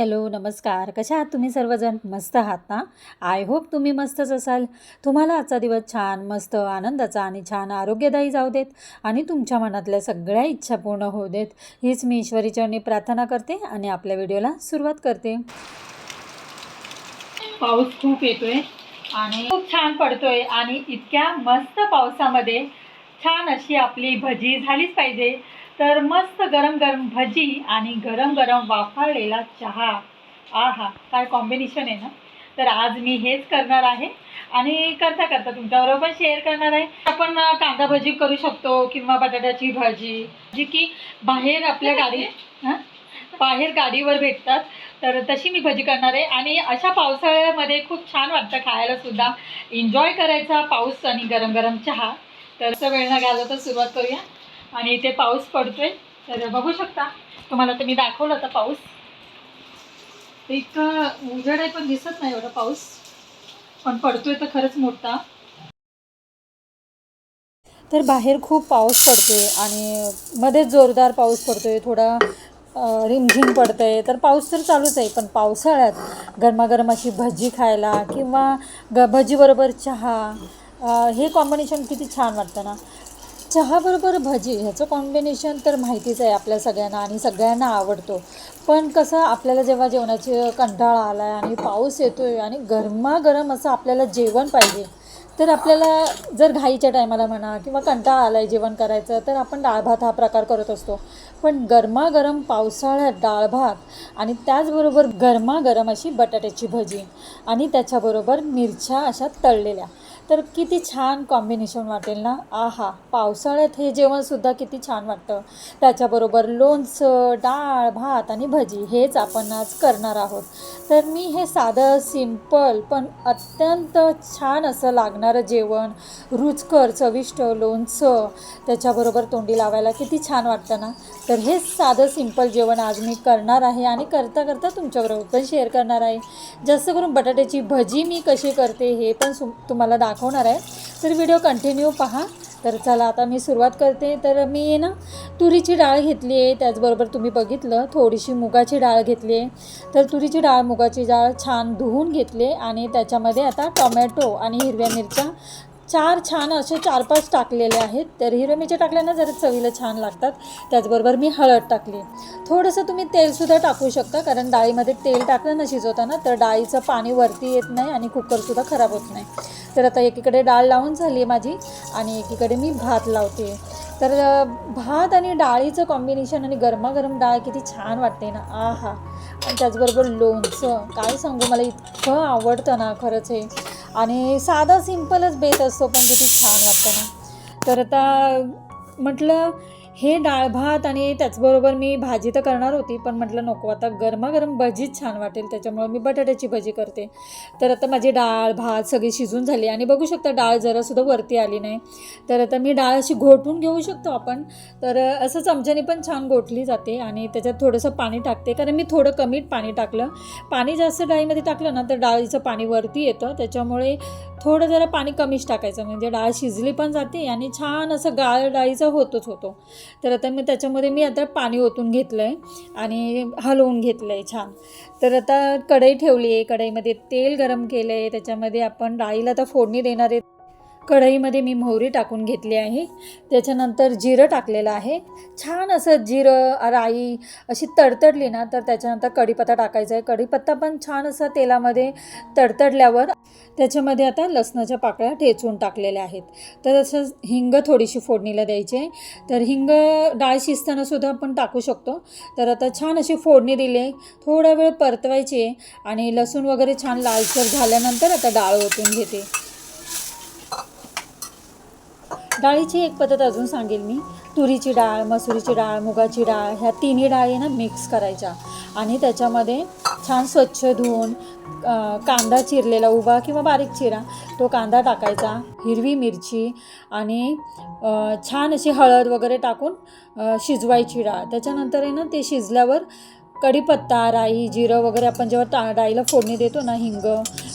Hello नमस्कार. कशा आहात तुम्ही सर्वजण? मस्त आहात ना? आय होप तुम्ही मस्तच असाल. तुम्हाला आजचा दिवस छान मस्त आनंदाचा आणि छान आरोग्यदायी जाऊ देत आणि तुमच्या मनातल्या सगळ्या इच्छा पूर्ण होऊ देत हीच मी ईश्वरीचरणी प्रार्थना करते आणि आपल्या व्हिडिओला सुरुवात करते. पाऊस खूप येतोय आणि खूप छान पडतोय आणि इतक्या मस्त पावसामध्ये छान अशी आपली भजी झालीच पाहिजे. तर मस्त गरम गरम भजी आणि गरम गरम वाफाळलेला चहा. आहा काय कॉम्बिनेशन आहे ना? तर आज मी हेच करणार आहे. आणि करता करता तुमच्याबरोबर शेअर करणार आहे. आपण कांदा भजी करू शकतो किंवा बटाट्याची भाजी. जी की बाहेर आपल्या गाडी हां? बाहेर गाडीवर भेटतात. तर तशी मी भजी करणार आहे. आणि अशा पावसाळ्यामध्ये खूप छान वाटतं खायला सुद्धा. एन्जॉय करायचा पाऊस आणि गरम गरम चहा. तर वेळ न घालवता तर सुरुवात करूया. आणि इथे पाऊस पडतोय. तर बघू शकता तुम्हाला तर मी दाखवलं होता पाऊस. एक इतकं उजेड आहे पण दिसत नाही एवढा पाऊस. पण पडतोय तर खरंच मोठा. तर बाहेर खूप पाऊस पडतोय आणि मध्येच जोरदार पाऊस पडतोय थोडा रिमझिम रिमझिम आहे तर पाऊस तर चालूच आहे पण पावसाळ्यात गरमागरम अशी भजी खायला किंवा ग भजीबरोबर चहा हे कॉम्बिनेशन किती छान वाटतं ना. चहाबरोबर भजी ह्याचं कॉम्बिनेशन तर माहितीच आहे आपल्या सगळ्यांना आणि सगळ्यांना आवडतो. पण कसं आपल्याला जेव्हा जेवणाची कंटाळा आला आहे आणि पाऊस येतो आहे आणि गरमागरम असं आपल्याला जेवण पाहिजे तर आपल्याला जर घाईच्या टायमाला म्हणा किंवा कंटाळा आला आहे जेवण करायचं तर आपण डाळ भात हा प्रकार करत असतो. पण गरमागरम पावसाळ्यात डाळ भात आणि त्याचबरोबर गरमागरम अशी बटाट्याची भजी आणि त्याच्याबरोबर मिरच्या अशा तळलेल्या. तर किती छान कॉम्बिनेशन वाटेल ना? आहा पावसाळ्यात हे जेवणसुद्धा किती छान वाटतं. त्याच्याबरोबर लोणचं डाळ भात आणि भजी हेच आपण आज करणार आहोत. तर मी हे साधं सिंपल पण अत्यंत छान असं लागणारं जेवण. रुचकर चविष्ट लोणचं. त्याच्याबरोबर तोंडी लावायला किती छान वाटतं ना? तर हे साधं सिंपल जेवण आज मी करणार आहे आणि करता करता तुमच्याबरोबर पण शेअर करणार आहे. जास्त करून बटाट्याची भजी मी कशी करते हे पण सु तुम्हाला दाखवणार आहे. तर व्हिडिओ कंटिन्यू पहा. तर चला आता मी सुरुवात करते. तर मी ना तुरीची डाळ घेतली आहे. त्याचबरोबर तुम्ही बघितलं थोडीशी मुगाची डाळ घेतली आहे. तर तुरीची डाळ मुगाची डाळ छान धुवून घेतली आणि त्याच्यामध्ये आता टोमॅटो आणि हिरव्या मिरच्या चार छान असे चार पाच टाकलेले आहेत. तर हिरव्या मिरच्या टाकल्यानं जरा चवीला छान लागतात. त्याचबरोबर मी हळद टाकली. थोडंसं तुम्ही तेलसुद्धा टाकू शकता कारण डाळीमध्ये तेल टाकलं ना शिजवताना तर डाळीचं पाणी वरती येत नाही आणि कुकरसुद्धा खराब होत नाही. तर आता एकीकडे डाळ लावून झाली आहे माझी आणि एकीकडे मी भात लावते. तर भात आणि डाळीचं कॉम्बिनेशन आणि गरमागरम डाळ किती छान वाटते ना. आहा. आणि त्याचबरोबर लोणचं. काय सांगू मला इतकं आवडतं ना खरंच हे. आणि साधा सिंपलच बेत असतो पण किती छान वाटतं ना. तर आता म्हटलं हे डाळ भात आणि त्याचबरोबर मी भाजी तर करणार होती पण म्हटलं नको आता गरमागरम भजीच छान वाटेल त्याच्यामुळे मी बटाट्याची भजी करते. तर आता माझी डाळ भात सगळी शिजून झाली आणि बघू शकता डाळ जरासुद्धा वरती आली नाही. तर आता मी डाळ अशी घोटून घेऊ शकतो आपण तर असं चमच्याने पण छान गोठली जाते आणि त्याच्यात थोडंसं पाणी टाकते कारण मी थोडं कमी पाणी टाकलं. पाणी जास्त डाळीमध्ये टाकलं ना तर डाळीचं पाणी वरती येतं त्याच्यामुळे थोडं जरा पाणी कमीच टाकायचं म्हणजे डाळ शिजली पण जाते आणि छान असं गाळ डाळीचं होतोच होतो. तर आता मी त्याच्यामध्ये मी आता पाणी ओतून घेतलं आहे आणि हलवून घेतलं आहे छान. तर आता कढई ठेवली आहे कढईमध्ये तेल गरम केलं आहे त्याच्यामध्ये आपण डाळीला आता फोडणी देणार आहे. कढईमध्ये मी मोहरी टाकून घेतली आहे. त्याच्यानंतर जिरं टाकलेलं आहे. छान असं जिरं राई अशी तडतडली ना तर त्याच्यानंतर कढीपत्ता टाकायचा आहे. कढीपत्ता पण छान असं तेलामध्ये तडतडल्यावर त्याच्यामध्ये आता लसणाच्या पाकळ्या ठेचून टाकलेल्या आहेत. तर असं हिंग थोडीशी फोडणीला द्यायची आहे. तर हिंग डाळ शिजताना सुद्धा आपण टाकू शकतो. तर आता छान अशी फोडणी दिली आहे. थोडा वेळ परतवायची आहे आणि लसूण वगैरे छान लालसर झाल्यानंतर आता डाळ ओतून घेते. डाळीची एक पद्धत अजून सांगेल मी. तुरीची डाळ मसुरीची डाळ मुगाची डाळ ह्या तिन्ही डाळी ना मिक्स करायच्या. आणि त्याच्यामध्ये छान स्वच्छ धुवून कांदा चिरलेला उभा किंवा बारीक चिरा तो कांदा टाकायचा हिरवी मिरची आणि छान अशी हळद वगैरे टाकून शिजवायची डाळ. त्याच्यानंतर आहे ना ते शिजल्यावर कढीपत्ता राई जिरं वगैरे आपण जेव्हा ता डाळीला फोडणी देतो ना हिंग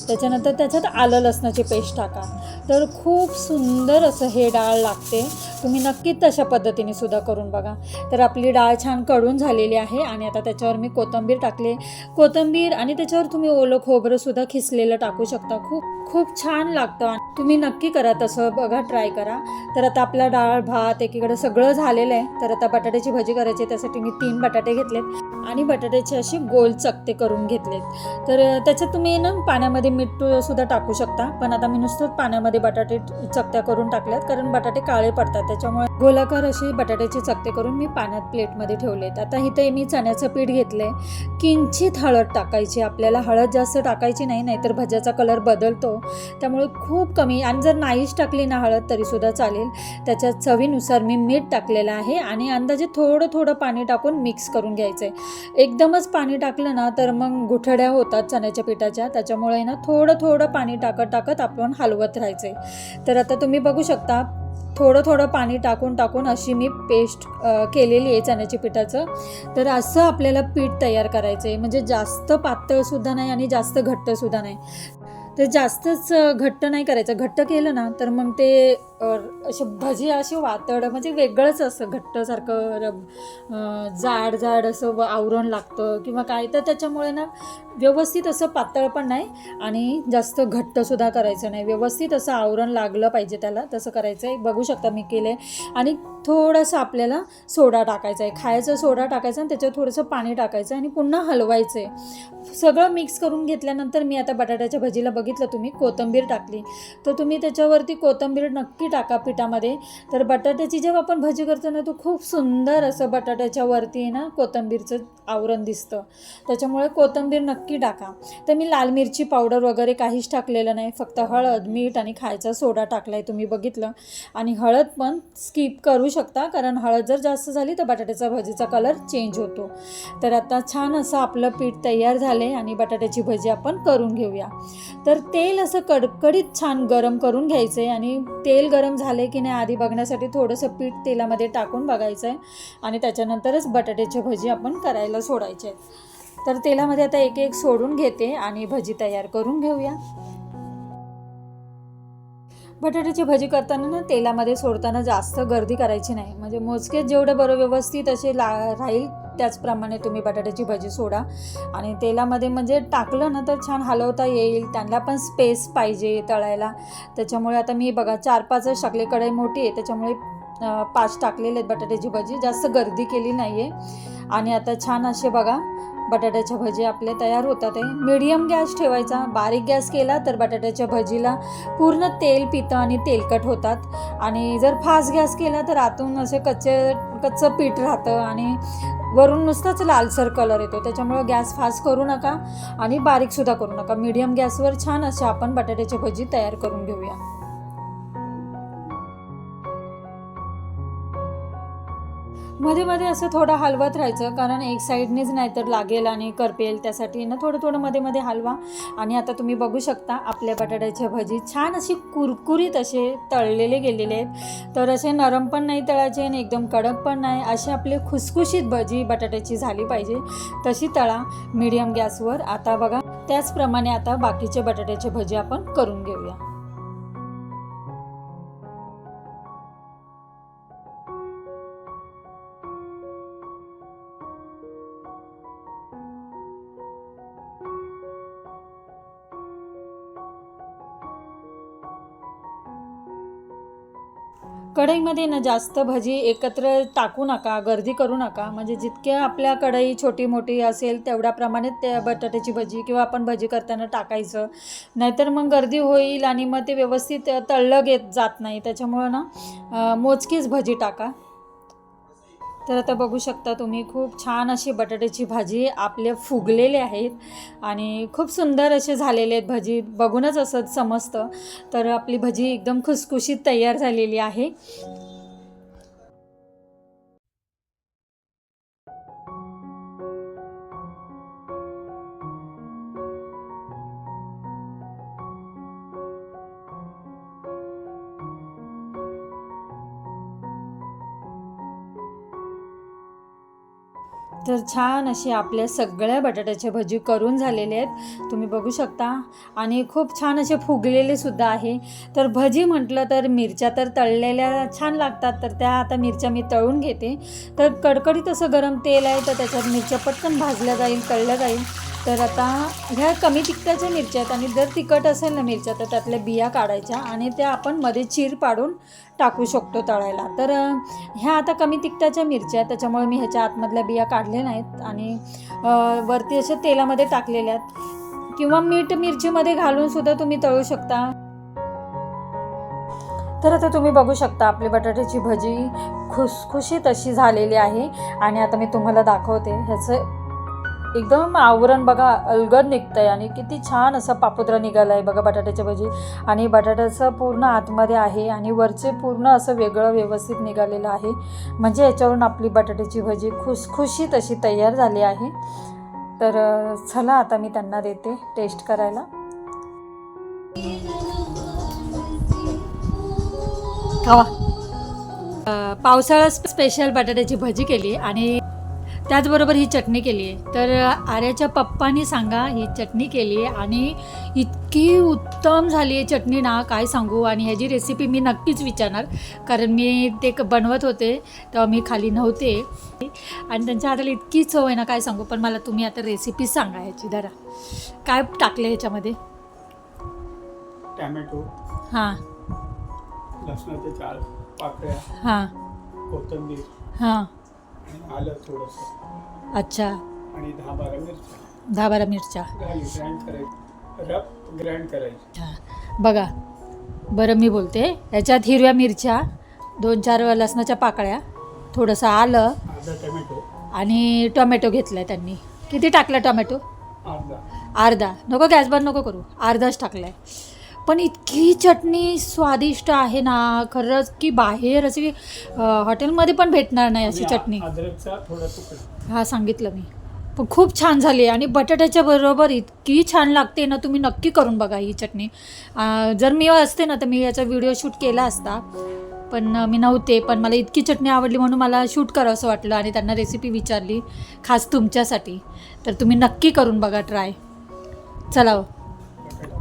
त्याच्यानंतर त्याच्यात आलं लसणाची पेस्ट टाका. तर खूप सुंदर असं हे डाळ लागते. तुम्ही नक्कीच तशा पद्धतीने सुद्धा करून बघा. तर आपली डाळ छानकडून झालेली आहे आणि आता त्याच्यावर मी कोथिंबीर टाकले. कोथिंबीर आणि त्याच्यावर तुम्ही ओलं खोबरंसुद्धा खिसलेलं टाकू शकता. खूप खूप छान लागतं तुम्ही नक्की करा तसं. बघा ट्राय करा. तर आता आपला डाळ भात एकीकडे सगळं झालेलं आहे. तर आता बटाट्याची भजी करायची त्यासाठी मी तीन बटाटे घेतलेत. आणि बटाट्याचे असे गोल चकते करून घेतलेत. तर त्याच्यात तुम्ही ना पाण्यामध्ये मीठ सुद्धा टाकू शकता. पण आता मी नुसतंच पाण्यामध्ये बटाटे चकत्या करून टाकल्यात. कारण बटाटे काळे पडतात. त्याच्यामुळे गोलाकार अशी बटाट्याचे चकते करून मी पाण्यात प्लेटमध्ये ठेवलेत. आता इथे मी चण्याचं पीठ घेतलंय. किंचित हळद टाकायची. आपल्याला हळद जास्त टाकायची नाही. नाहीतर भज्याचा कलर बदलतो. त्यामुळे खूप कमी. आणि जर नाहीच टाकली ना हळद तरीसुद्धा चालेल. त्याच्या चवीनुसार मी मीठ टाकलेलं आहे. आणि अंदाजे थोडं थोडं पाणी टाकून मिक्स करून घ्यायचं आहे एकदमच पाणी टाकलं ना तर मग गुठड्या होतात चण्याच्या पिठाच्या. त्याच्यामुळे ना थोडं थोडं पाणी टाकत टाकत आपण हलवत राहायचं. तर आता तुम्ही बघू शकता थोडं थोडं पाणी टाकून टाकून अशी मी पेस्ट केलेली आहे चण्याच्या पिठाचं. तर असं आपल्याला पीठ तयार करायचं आहे म्हणजे जास्त पातळसुद्धा नाही आणि जास्त घट्टसुद्धा नाही. तर जास्तच घट्ट नाही करायचं. घट्ट केलं ना तर मग ते असे भजी असे वातड म्हणजे वेगळंच असं घट्टसारखं रब जाड जाड असं व- आवरण लागतं किंवा काय. तर त्याच्यामुळे ना व्यवस्थित असं पातळ पण नाही आणि जास्त घट्टसुद्धा करायचं नाही. व्यवस्थित असं आवरण लागलं पाहिजे त्याला तसं करायचं आहे बघू शकता मी केलं आहे आणि थोडंसं आपल्याला सोडा टाकायचा आहे. खायचा सोडा टाकायचा आणि त्याच्यावर थोडंसं पाणी टाकायचं आणि पुन्हा हलवायचं आहे. सगळं मिक्स करून घेतल्यानंतर मी आता बटाट्याच्या भजीला बघितलं तुम्ही कोथिंबीर टाकली. तर तुम्ही त्याच्यावरती कोथिंबीर नक्की टाका पिठामध्ये. तर बटाट्याची जेव्हा आपण भजी करतो ना तो खूप सुंदर असं बटाट्याच्या वरती आहे ना कोथिंबीरचं आवरण दिसतं. त्याच्यामुळे कोथिंबीर नक्की टाका. तर मी लाल मिरची पावडर वगैरे काहीच टाकलेलं नाही. फक्त हळद मीठ आणि खायचा सोडा टाकला आहे तुम्ही बघितलं. आणि हळद पण स्किप करू शकता कारण हळद जर जास्त झाली तर बटाट्याचा भजीचा कलर चेंज होतो. तर आता छान असं आपलं पीठ तयार झाले आणि बटाट्याची भजी आपण करून घेऊया. तर तेल असं कडकडीत छान गरम करून घ्यायचं आहे आणि तेल गरम झाले की नाही आधी बघण्यासाठी थोडंसं पीठ तेलामध्ये टाकून बघायचं आहे आणि त्याच्यानंतरच बटाट्याची भजी आपण करायला सोडायचे आहेत तर तेलामध्ये आता एक एक सोडून घेते आणि भजी तयार करून घेऊया. बटाट्याची भजी करताना ना तेलामध्ये सोडताना जास्त गर्दी करायची नाही. म्हणजे मोजकेच जेवढं बरं व्यवस्थित असे ला राहील त्याचप्रमाणे तुम्ही बटाट्याची भजी सोडा. आणि तेलामध्ये म्हणजे टाकलं ना तर छान हलवता येईल त्यांना पण स्पेस पाहिजे तळायला. त्याच्यामुळे आता मी बघा चार पाचच शकले कढई मोठी आहे त्याच्यामुळे पाच टाकलेले आहेत बटाट्याची भजी. जास्त गर्दी केली नाही आहे आणि आता छान असे बघा बटाट्याच्या भजी आपले तयार होतात आहे. मीडियम गॅस ठेवायचा. बारीक गॅस केला तर बटाट्याच्या भजीला पूर्ण तेल पितं आणि तेलकट होतात. आणि जर फास्ट गॅस केला तर आतून असे कच्चे कच्चं पीठ राहतं आणि वरून नुसताच लालसर कलर येतो. त्याच्यामुळं गॅस फास्ट करू नका आणि बारीकसुद्धा करू नका. मीडियम गॅसवर छान असे आपण बटाट्याची भजी तयार करून घेऊया. मध्ये मध्ये असं थोडं हलवत राहायचं कारण एक साईडनेच नाहीतर लागेल आणि करपेल त्यासाठी ना थोडं थोडं मध्ये मध्ये हलवा. आणि आता तुम्ही बघू शकता आपल्या बटाट्याच्या भजी छान अशी कुरकुरीत असे तळलेले गेलेले आहेत. तर असे नरम पण नाही तळायचे आणि एकदम कडक पण नाही. असे आपले खुसखुशीत भजी बटाट्याची झाली पाहिजे. तशी तळा मीडियम गॅसवर आता बघा त्याचप्रमाणे आता बाकीचे बटाट्याचे भजी आपण करून घेऊया. कढईमध्ये ना जास्त भजी एकत्र टाकू नका गर्दी करू नका. म्हणजे जितक्या आपल्या कढई छोटी मोठी असेल तेवढ्याप्रमाणे त्या बटाट्याची भजी किंवा आपण भजी करताना टाकायचं. नाहीतर मग गर्दी होईल आणि मग ते व्यवस्थित तळलं घेत जात नाही. त्याच्यामुळं ना मोजकीच भजी टाका. तर आता बघू शकता तुम्ही खूप छान अशी बटाट्याची भाजी आपले फुगलेले आहेत आणि खूप सुंदर असे झालेले आहेत भजी. बघूनच असं समजतं. तर आपली भजी एकदम खुसखुशीत तयार झालेली आहे. तर छान अशी आपल्या सगळ्या बटाट्याच्या भजी करून झालेले आहेत. तुम्ही बघू शकता. आणि खूप छान असे फुगलेले सुद्धा आहे. तर भजी म्हटलं तर मिरच्या तर तळलेल्या छान लागतात. तर त्या आता मिरच्या मी तळून घेते. तर कडकडीत असं गरम तेल आहे तर त्याच्यात मिरच्या पटकन भाजल्या जाईल तळल्या जाईल. तर आता ह्या कमी तिखटाच्या मिरच्या आहेत आणि जर तिखट असेल ना मिरच्या तर त्यातल्या बिया काढायच्या आणि त्या आपण मध्ये चीर पाडून टाकू शकतो तळायला. तर ह्या आता कमी तिखटाच्या मिरच्या आहेत त्याच्यामुळे मी ह्याच्या आतमधल्या बिया काढल्या नाहीत आणि वरती अशा तेलामध्ये टाकलेल्या आहेत. किंवा मीठ मिरचीमध्ये घालून सुद्धा तुम्ही तळू शकता. तर आता तुम्ही बघू शकता आपली बटाट्याची भजी खुसखुशीत अशी झालेली आहे. आणि आता मी तुम्हाला दाखवते ह्याचं एकदम आवरण बघा अलगद निघतं आहे आणि किती छान असं पापुद्रा निघालं आहे बघा बटाट्याच्या भजी. आणि बटाट्याचं पूर्ण आतमध्ये आहे आणि वरचे पूर्ण असं वेगळं व्यवस्थित निघालेलं आहे. म्हणजे याच्यावरून आपली बटाट्याची भजी खुसखुशीत अशी तयार झाली आहे. तर चला आता मी त्यांना देते टेस्ट करायला. खावा. पावसाळा स्पेशल बटाट्याची भजी केली आणि त्याचबरोबर ही चटणी केली आहे. तर आर्याच्या पप्पानी सांगा ही चटणी केली आहे आणि इतकी उत्तम झाली आहे चटणी ना काय सांगू? आणि ह्याची रेसिपी मी नक्कीच विचारणार. कारण मी ते बनवत होते तेव्हा मी खाली नव्हते. आणि त्यांच्या हाताला इतकी चव आहे ना काय सांगू? पण मला तुम्ही आता रेसिपी सांगा ह्याची जरा. काय टाकले ह्याच्यामध्ये? टॅमॅटो. हां. लसणाचे चार पाकळ्या. हां. कोथिंबीर. हां. आलं थोडंसं. अच्छा. आणि दहा बारा मिरच्या. दहा बारा मिरच्या. घाली ग्राइंड करायची. रफ ग्राइंड करायची. अच्छा. बघा. बरं मी बोलते. याच्यात हिरव्या मिरच्या दोन चार लसणाच्या पाकळ्या थोडंसं आलं अर्धा टॅमॅटो. आणि टोमॅटो घेतला आहे त्यांनी. किती टाकलं टोमॅटो? अर्धा. अर्धा. नको गॅस बंद नको करू. अर्धाच टाकला आहे पण इतकी चटणी स्वादिष्ट आहे ना खरंच की बाहेर अशी हॉटेलमध्ये पण भेटणार नाही अशी चटणी. हा सांगितलं मी. पण खूप छान झाली आणि बटाट्याच्या बरोबर इतकी छान लागते ना तुम्ही नक्की करून बघा ही चटणी. जर मी असते ना तर मी याचा व्हिडिओ शूट केला असता. पण मी नव्हते पण मला इतकी चटणी आवडली म्हणून मला शूट करावंसं वाटलं आणि त्यांना रेसिपी विचारली खास तुमच्यासाठी. तर तुम्ही नक्की करून बघा ट्राय चला हो.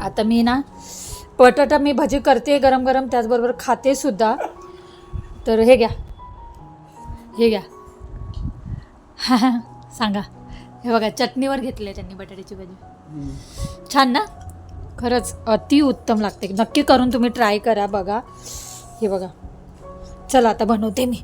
आता मी ना बटाटा मी भजी करते गरम गरम त्याचबरोबर खाते सुद्धा. तर हे घ्या. हे घ्या. सांगा. हे बघा चटणीवर घेतली आहे त्यांनी बटाट्याची भाजी. छान ना? खरंच अति उत्तम लागते. नक्की करून तुम्ही ट्राय करा बघा. हे बघा. चला आता बनवते मी.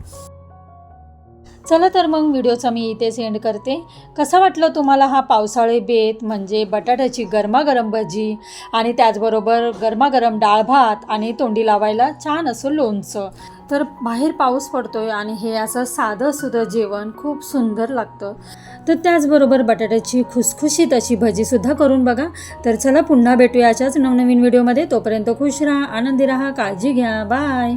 चला तर मग व्हिडिओचा मी इथेच एंड करते. कसा वाटलं तुम्हाला हा पावसाळी बेत म्हणजे बटाट्याची गरमागरम भजी आणि त्याचबरोबर गरमागरम डाळ भात आणि तोंडी लावायला छान असं लोणचं? तर बाहेर पाऊस पडतोय आणि हे असं साधं सुधं जेवण खूप सुंदर लागतं. तर त्याचबरोबर बटाट्याची खुसखुशीत अशी भजीसुद्धा करून बघा. तर चला पुन्हा भेटूया अशाच नवनवीन व्हिडिओमध्ये. तोपर्यंत खुश राहा आनंदी राहा काळजी घ्या. बाय.